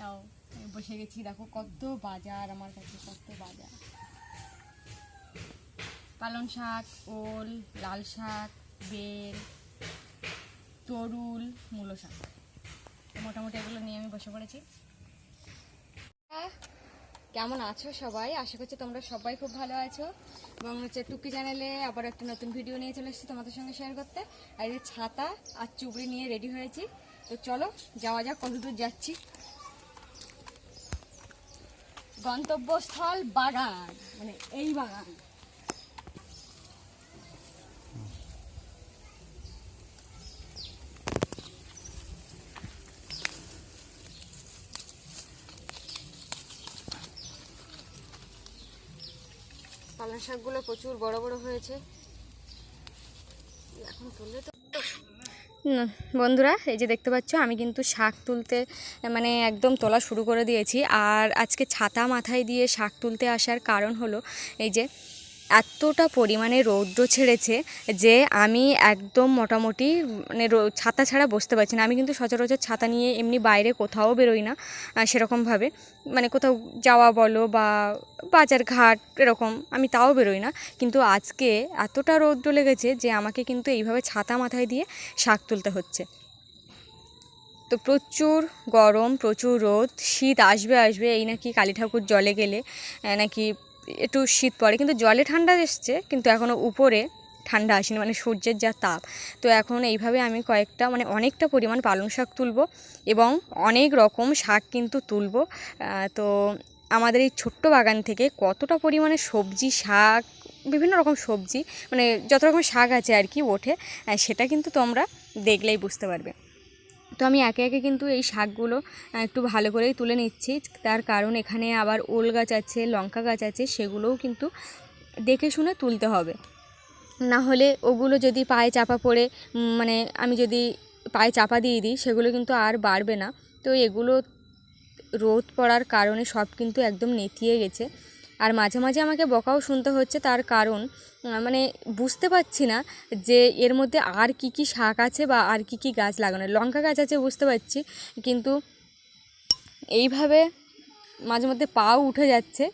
নাও বসে গেছি দেখো কত বাজার আমার কাছে কত বাজার। পালং শাক ওল লাল শাক বেল তরুল মূলো শাক। মোটামুটি এগুলো নিয়ে আমি বসে পড়েছি। হ্যাঁ, কেমন আছো সবাই? আশা করছি তোমরা সবাই খুব ভালো আছো। এবং হচ্ছে টুকি চ্যানেলে আবার একটা নতুন ভিডিও নিয়ে চলে এসেছি তোমাদের সঙ্গে শেয়ার করতে। আর এই ছাতা আর চুবড়ি নিয়ে রেডি হয়েছি। তো চলো যাওয়া যাক কত দূর যাচ্ছি। গন্তব্যস্থল বাগান মানে এই বাগান। পালং শাকগুলো প্রচুর বড় বড় হয়েছে। এখন তুললে তো বন্ধুরা, এই যে দেখতে পাচ্ছ, আমি কিন্তু শাক তুলতে মানে একদম তোলা শুরু করে দিয়েছি। আর আজকে ছাতা মাথায় দিয়ে শাক তুলতে আসার কারণ হলো, এই যে এতটা পরিমাণে রৌদ্র ছেড়েছে যে আমি একদম মোটামুটি মানে ছাতা ছাড়া বসতে পারছি না। আমি কিন্তু সচরাচর ছাতা নিয়ে এমনি বাইরে কোথাও বেরোই না সেরকমভাবে। মানে কোথাও যাওয়া বলো বা বাজার ঘাট এরকম আমি তাও বেরোই না। কিন্তু আজকে এতটা রৌদ্র লেগেছে যে আমাকে কিন্তু এইভাবে ছাতা মাথায় দিয়ে শাক তুলতে হচ্ছে। তো প্রচুর গরম, প্রচুর রোদ, শীত আসবে আসবে, এই নাকি কালী ঠাকুর জলে গেলে নাকি একটু শীত পড়ে, কিন্তু জলে ঠান্ডা এসছে, কিন্তু এখনও উপরে ঠান্ডা আসেনি মানে সূর্যের যা তাপ। তো এখন এইভাবে আমি কয়েকটা মানে অনেকটা পরিমাণ পালং শাক তুলবো এবং অনেক রকম শাক কিন্তু তুলবো। তো আমাদের এই ছোট্ট বাগান থেকে কতটা পরিমাণে সবজি শাক, বিভিন্ন রকম সবজি মানে যত রকম শাক আছে আর কি ওঠে সেটা কিন্তু তোমরা দেখলেই বুঝতে পারবে। তো আমি একে একে কিন্তু এই শাকগুলো একটু ভালো করেই তুলে নিচ্ছি। তার কারণ এখানে আবার ওল গাছ আছে, লঙ্কা গাছ আছে, সেগুলোও কিন্তু দেখে শুনে তুলতে হবে। না হলে ওগুলো যদি পায়ে চাপা পড়ে মানে আমি যদি পায়ে চাপা দিয়ে দিই, সেগুলো কিন্তু আর বাড়বে না। তো এগুলো রোদ পড়ার কারণে সব কিন্তু একদম নেতিয়ে গেছে। আর মাঝে মাঝে আমাকে বকাও শুনতে হচ্ছে তার কারণ মানে বুঝতে পারছি না যে এর মধ্যে আর কি কি শাক আছে বা আর কি কি গাছ লাগানো লঙ্কা গাছ আছে বুঝতে পারছি, কিন্তু এইভাবে মাঝে মধ্যে পাও উঠে যাচ্ছে।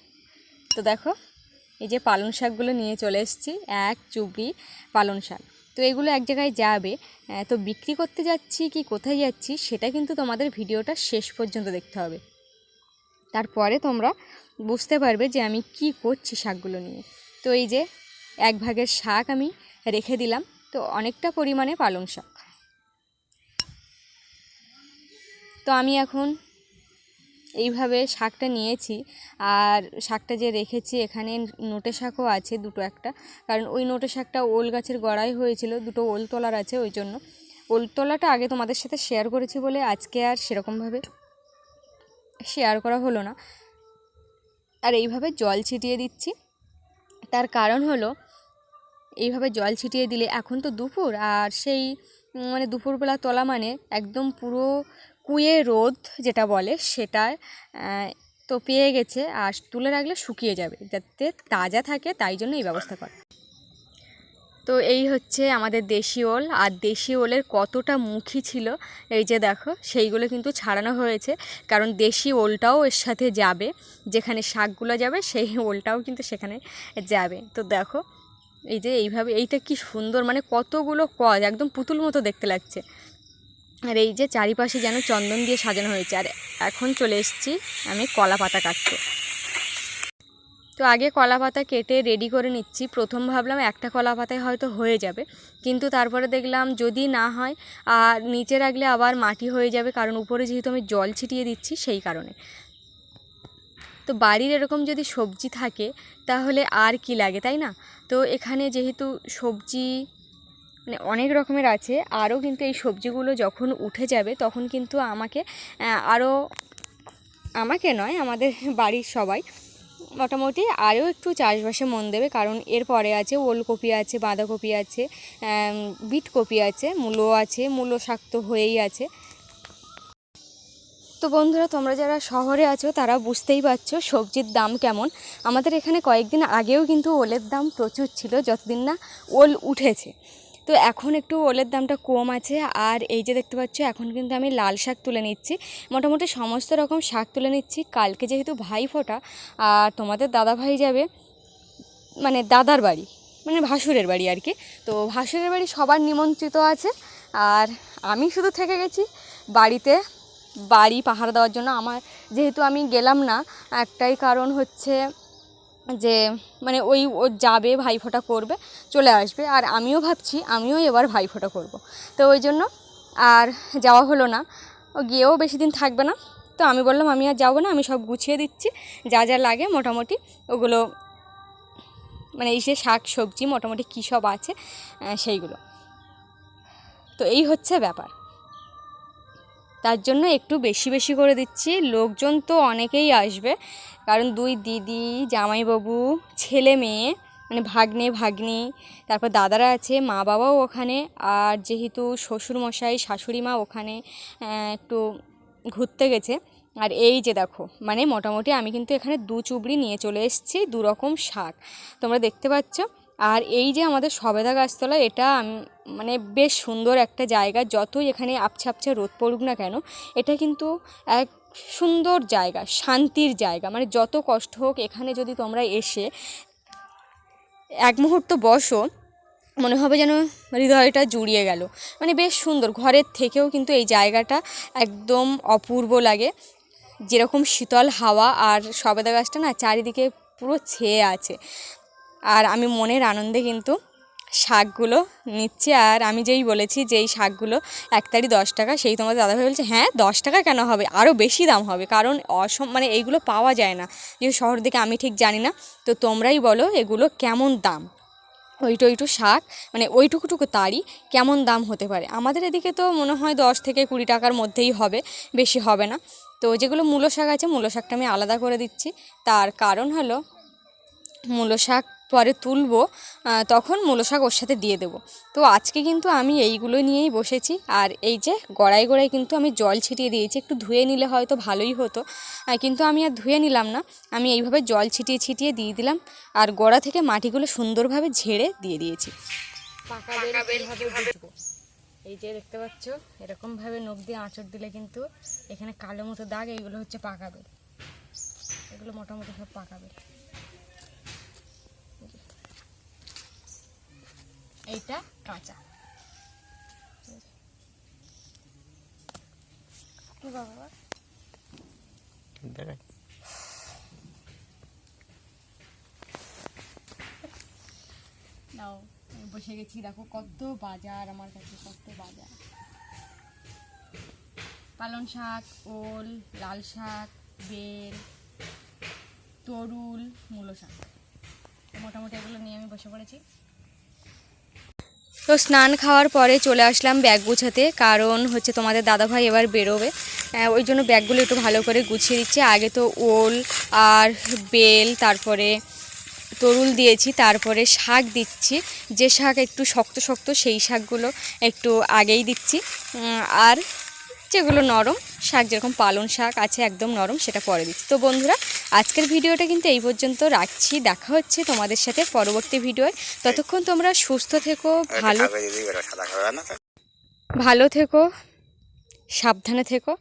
তো দেখো, এই যে পালং শাকগুলো নিয়ে চলে এসেছি, এক চুবড়ি পালং শাক। তো এগুলো এক জায়গায় যাবে তো বিক্রি করতে যাচ্ছি কি কোথায় যাচ্ছি সেটা কিন্তু তোমাদের ভিডিওটা শেষ পর্যন্ত দেখতে হবে। তারপরে তোমরা বুঝতে পারবে যে আমি কি করছি শাকগুলো নিয়ে। তো এই যে এক ভাগের শাক আমি রেখে দিলাম, তো অনেকটা পরিমাণে পালং শাক। তো আমি এখন এইভাবে শাকটা নিয়েছি, আর শাকটা যে রেখেছি এখানে নোটে শাকও আছে দুটো একটা, কারণ ওই নোটে শাকটা ওল গাছের গড়াই হয়েছিল, দুটো ওল তোলার আছে ওই জন্য। ওল তোলাটা আগে তোমাদের সাথে শেয়ার করেছি বলে আজকে আর সেরকমভাবে শেয়ার করা হলো না। আর এইভাবে জল ছিটিয়ে দিচ্ছি। তার কারণ হলো, এইভাবে জল ছিটিয়ে দিলে এখন তো দুপুর, আর সেই মানে দুপুরবেলা তোলা মানে একদম পুরো কুয়ে রোদ যেটা বলে সেটা তো পেয়ে গেছে, আর তুলে রাখলে শুকিয়ে যাবে, যাতে তাজা থাকে, তাই জন্য এই ব্যবস্থা করা। তো এই হচ্ছে আমাদের দেশি ওল, আর দেশি ওলের কতটা মুখী ছিল, এই যে দেখো, সেইগুলো কিন্তু ছাড়ানো হয়েছে, কারণ দেশি ওলটাও এর সাথে যাবে, যেখানে শাকগুলো যাবে, সেই ওলটাও কিন্তু সেখানে যাবে। তো দেখো, এই যে এইভাবে, এইটা কি সুন্দর মানে কতগুলো কজ, একদম পুতুল মতো দেখতে লাগছে। আর এই যে চারিপাশে যেন চন্দন দিয়ে সাজানো হয়েছে, আর এখন চলে এসেছি আমি কলা পাতা কাটতে। তো আগে কলা পাতা কেটে রেডি করে নিচ্ছি। প্রথম ভাবলাম একটা কলা পাতায় হয়তো হয়ে যাবে। কিন্তু তারপরে দেখলাম যদি না হয়, আর নিচে রাখলে আবার মাটি হয়ে যাবে, কারণ উপরে যেহেতু আমি জল ছিটিয়ে দিচ্ছি সেই কারণে। তো বাড়ির এরকম যদি সবজি থাকে, তাহলে আর কি লাগে, তাই না? তো এখানে যেহেতু সবজি মানে অনেক রকমের আছে, আরও কিন্তু এই সবজিগুলো যখন উঠে যাবে, তখন কিন্তু আমাকে আরও আমাকে নয়, আমাদের বাড়ির সবাই মোটামুটি আরও একটু চাষবাসে মন দেবে কারণ এরপরে আছে ওলকপি আছে বাঁধাকপি আছে আম, বিটকপি আছে মূলো আছে মূলো শাক তো হয়েই আছে। তো বন্ধুরা তোমরা যারা শহরে আছো তারা বুঝতেই পারছ সবজির দাম কেমন। আমাদের এখানে কয়েকদিন আগেও কিন্তু ওলের দাম প্রচুর ছিল যতদিন না ওল উঠেছে। তো এখন একটু ওলের দামটা কম আছে। আর এই যে দেখতে পাচ্ছ, এখন কিন্তু আমি লাল শাক তুলে নিচ্ছি। মোটামুটি সমস্ত রকম শাক তুলে নিচ্ছি। কালকে যেহেতু ভাই ফোটা, আর তোমাদের দাদা ভাই যাবে মানে দাদার বাড়ি মানে ভাসুরের বাড়ি আর কি। তো ভাসুরের বাড়ি সবার নিমন্ত্রিত আছে। আর আমি শুধু থেকে গেছি বাড়িতে, বাড়ি পাহারা দেওয়ার জন্য। আমার যেহেতু আমি গেলাম না, একটাই কারণ হচ্ছে যে মানে ওই ও যাবে, ভাইফোঁটা করবে, চলে আসবে। আর আমিও ভাবছি, আমিও এবার ভাইফোঁটা করব। তো ওই জন্য আর যাওয়া হলো না। ও গিয়েও বেশি দিন থাকবে না। তো আমি বললাম, আমি আর যাব না, আমি সব গুছিয়ে দিচ্ছি। যা যা লাগে মোটামুটি ওগুলো মানে এই যে শাক, সবজি, মোটামুটি কী সব আছে সেইগুলো। তো এই হচ্ছে ব্যাপার। তার জন্য একটু বেশি বেশি করে দিচ্ছি। লোকজন তো অনেকেই আসবে। কারণ দুই দিদি, জামাইবাবু, ছেলে মেয়ে মানে ভাগ্নে, ভাগ্নি, তারপর দাদারা আছে, মা বাবাও ওখানে, আর যেহেতু শ্বশুরমশাই, শাশুড়ি মা ওখানে একটু ঘুরতে গেছে। আর এই যে দেখো মানে মোটামুটি আমি কিন্তু এখানে দু চুবড়ি নিয়ে চলে এসেছি দু রকম শাক। তোমরা দেখতে পাচ্ছ? আর এই যে আমাদের সবেদা গাছতলা, এটা মানে বেশ সুন্দর একটা জায়গা। যতই এখানে আবছা আবছা রোদ পড়ুক না কেন, এটা কিন্তু এক সুন্দর জায়গা, শান্তির জায়গা। মানে যত কষ্ট হোক এখানে যদি তোমরা এসে এক মুহূর্ত বসো, মনে হবে যেন হৃদয়টা জুড়িয়ে গেল। মানে বেশ সুন্দর, ঘরের থেকেও কিন্তু এই জায়গাটা একদম অপূর্ব লাগে। যেরকম শীতল হাওয়া আর সবেদা গাছটা না চারিদিকে পুরো ছেয়ে আছে। আর আমি মনের আনন্দে কিন্তু শাকগুলো নিচ্ছি। আর আমি যেই বলেছি যে এই শাকগুলো একতারি দশ টাকা, সেই তোমাদের দাদাভাই বলছে হ্যাঁ দশ টাকা কেন হবে? আরও বেশি দাম হবে। কারণ অসম মানে এইগুলো পাওয়া যায় না। যেহেতু শহর দিকে আমি ঠিক জানি না। তো তোমরাই বলো এগুলো কেমন দাম? ওইটু ওইটু শাক মানে ওইটুকুটুকু তারই কেমন দাম হতে পারে? আমাদের এদিকে তো মনে হয় দশ থেকে কুড়ি টাকার মধ্যেই হবে, বেশি হবে না। তো যেগুলো মূলো শাক আছে, মূলো শাকটা আমি আলাদা করে দিচ্ছি। তার কারণ হলো মূলো শাক পরে তুলবো তখন মূলো শাক ওর সাথে দিয়ে দেবো। তো আজকে কিন্তু আমি এইগুলো নিয়েই বসেছি। আর এই যে গড়াই গড়াই কিন্তু আমি জল ছিটিয়ে দিয়েছি। একটু ধুয়ে নিলে হয়তো ভালোই হতো। কিন্তু আমি আর ধুয়ে নিলাম না। আমি এইভাবে জল ছিটিয়ে ছিটিয়ে দিয়ে দিলাম। আর গোড়া থেকে মাটিগুলো সুন্দরভাবে ঝেড়ে দিয়ে দিয়েছি। পাকা বেল কীভাবে এই যে দেখতে পাচ্ছ এরকমভাবে নখ দিয়ে আঁচড় দিলে কিন্তু এখানে কালো মতো দাগ এইগুলো হচ্ছে পাকা বেল। এগুলো মোটামুটি সব পাকা বেল। এইটা কাঁচা। কি বাবা দেখাই নাও আমি বসে গেছি দেখো কত বাজার আমার কাছে কত বাজার। পালং শাক ওল লাল শাক বেল তরুল মূলো শাক। মোটামুটি এগুলো নিয়ে আমি বসে পড়েছি। তো স্নান খাওয়ার পরে চলে আসলাম ব্যাগ গুছাতে, কারণ হচ্ছে তোমাদের দাদাভাই এবার বেরোবে। ওই জন্য ব্যাগগুলো একটু ভালো করে গুছিয়ে দিচ্ছে। আগে তো ওল আর বেল, তারপরে তরুল দিয়েছি, তারপরে শাক দিচ্ছি। যে শাক একটু শক্ত শক্ত, সেই শাকগুলো একটু আগেই দিচ্ছি। আর যেগুলো নরম শাক যেরকম পালং শাক আছে একদম নরম সেটা পরে দিচ্ছি। তো বন্ধুরা আজকের ভিডিওটা কিন্তু এই পর্যন্ত রাখছি। দেখা হচ্ছে তোমাদের সাথে পরবর্তী ভিডিওয়। ততক্ষণ তোমরা সুস্থ থেকো ভালো ভালো থেকো সাবধানে থেকো।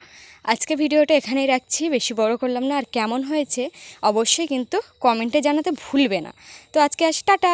আজকে ভিডিওটা এখানেই রাখছি। বেশি বড় করলাম না। আর কেমন হয়েছে অবশ্যই কিন্তু কমেন্টে জানাতে ভুলবে না। তো আজকে আসি টাটা!